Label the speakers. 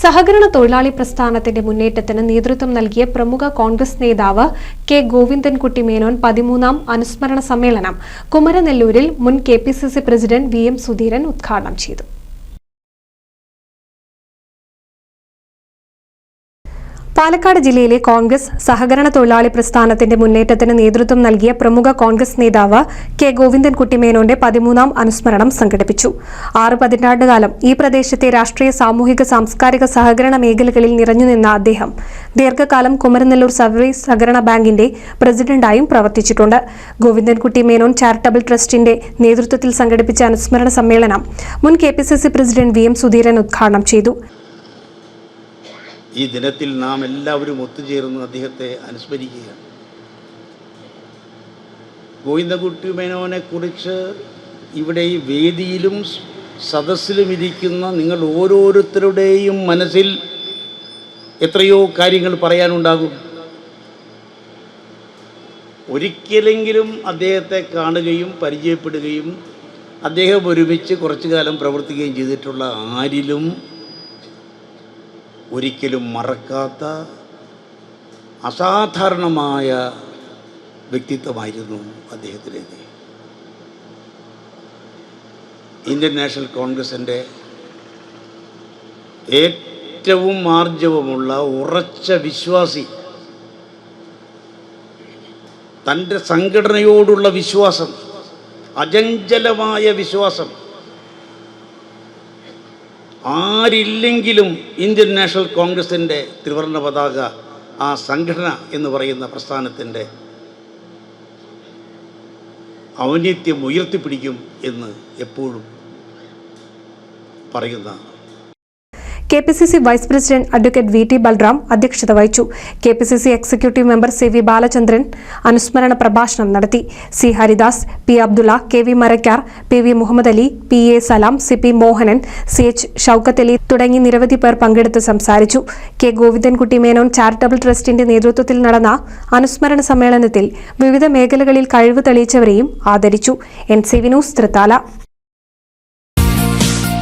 Speaker 1: സഹകരണ തൊഴിലാളി പ്രസ്ഥാനത്തിന്റെ മുന്നേറ്റത്തിന് നേതൃത്വം നൽകിയ പ്രമുഖ കോൺഗ്രസ് നേതാവ് കെ ഗോവിന്ദൻകുട്ടി മേനോൻ പതിമൂന്നാം അനുസ്മരണ സമ്മേളനം കുമരനെല്ലൂരിൽ മുൻ K president V M Sudheeran ഉദ്ഘാടനം ചെയ്തു. പാലക്കാട് ജില്ലയിലെ കോൺഗ്രസ് സഹകരണ തൊഴിലാളി പ്രസ്ഥാനത്തിന്റെ മുന്നേറ്റത്തിന് നേതൃത്വം നൽകിയ പ്രമുഖ കോൺഗ്രസ് നേതാവ് കെ ഗോവിന്ദൻകുട്ടി മേനോന്റെ പതിമൂന്നാം അനുസ്മരണം സംഘടിപ്പിച്ചു. ആറ് പതിറ്റാണ്ടുകാലം ഈ പ്രദേശത്തെ രാഷ്ട്രീയ സാമൂഹിക സാംസ്കാരിക സഹകരണ മേഖലകളിൽ നിറഞ്ഞുനിന്ന അദ്ദേഹം ദീർഘകാലം കുമരനെല്ലൂർ സർവീസ് സഹകരണ ബാങ്കിന്റെ പ്രസിഡന്റായും പ്രവർത്തിച്ചിട്ടുണ്ട്. ഗോവിന്ദൻകുട്ടി മേനോൻ ചാരിറ്റബിൾ ട്രസ്റ്റിന്റെ നേതൃത്വത്തിൽ സംഘടിപ്പിച്ച അനുസ്മരണ സമ്മേളനം മുൻ K president V M Sudheeran ഉദ്ഘാടനം ചെയ്തു.
Speaker 2: ഈ ദിനത്തിൽ നാം എല്ലാവരും ഒത്തുചേർന്ന് അദ്ദേഹത്തെ അനുസ്മരിക്കുകയാണ്. ഗോവിന്ദകുട്ടി മേനോനെ കുറിച്ച് ഇവിടെ ഈ വേദിയിലും സദസ്സിലും ഇരിക്കുന്ന നിങ്ങൾ ഓരോരുത്തരുടെയും മനസ്സിൽ എത്രയോ കാര്യങ്ങൾ പറയാനുണ്ടാകും. ഒരിക്കലെങ്കിലും അദ്ദേഹത്തെ കാണുകയും പരിചയപ്പെടുകയും അദ്ദേഹം ഒരുമിച്ച് കുറച്ചു കാലം പ്രവർത്തിക്കുകയും ചെയ്തിട്ടുള്ള ആരിലും ഒരിക്കലും മറക്കാത്ത അസാധാരണമായ വ്യക്തിത്വമായിരുന്നു അദ്ദേഹത്തിന്റേത്. ഇന്ത്യൻ നാഷണൽ കോൺഗ്രസിന്റെ ഏറ്റവും ആർജവമുള്ള ഉറച്ച വിശ്വാസി തന്റെ സംഘടനയോടുള്ള വിശ്വാസം അചഞ്ചലമായ വിശ്വാസം ആരില്ലെങ്കിലും ഇന്ത്യൻ നാഷണൽ കോൺഗ്രസിന്റെ ത്രിവർണ പതാക ആ സംഘടന എന്ന് പറയുന്ന പ്രസ്ഥാനത്തിന്റെ ഔന്നിത്യം ഉയർത്തിപ്പിടിക്കും എന്ന് എപ്പോഴും പറയുന്ന
Speaker 1: K P C C vice president advocate V T Balram അധ്യക്ഷത വഹിച്ചു. K P C C executive member C V Balachandran അനുസ്മരണ പ്രഭാഷണം നടത്തി. C Haridas P Abdulla K V Marakkar P V Muhammad Ali P A Salam C P Mohanan C H Shoukath Ali തുടങ്ങി നിരവധി പേർ പങ്കെടുത്ത് സംസാരിച്ചു. കെ ഗോവിന്ദൻകുട്ടി മേനോൻ ചാരിറ്റബിൾ ട്രസ്റ്റിന്റെ നേതൃത്വത്തിൽ നടന്ന അനുസ്മരണ സമ്മേളനത്തിൽ വിവിധ മേഖലകളിൽ കഴിവ് തെളിയിച്ചവരെയും ആദരിച്ചു. N C V news Thrithala.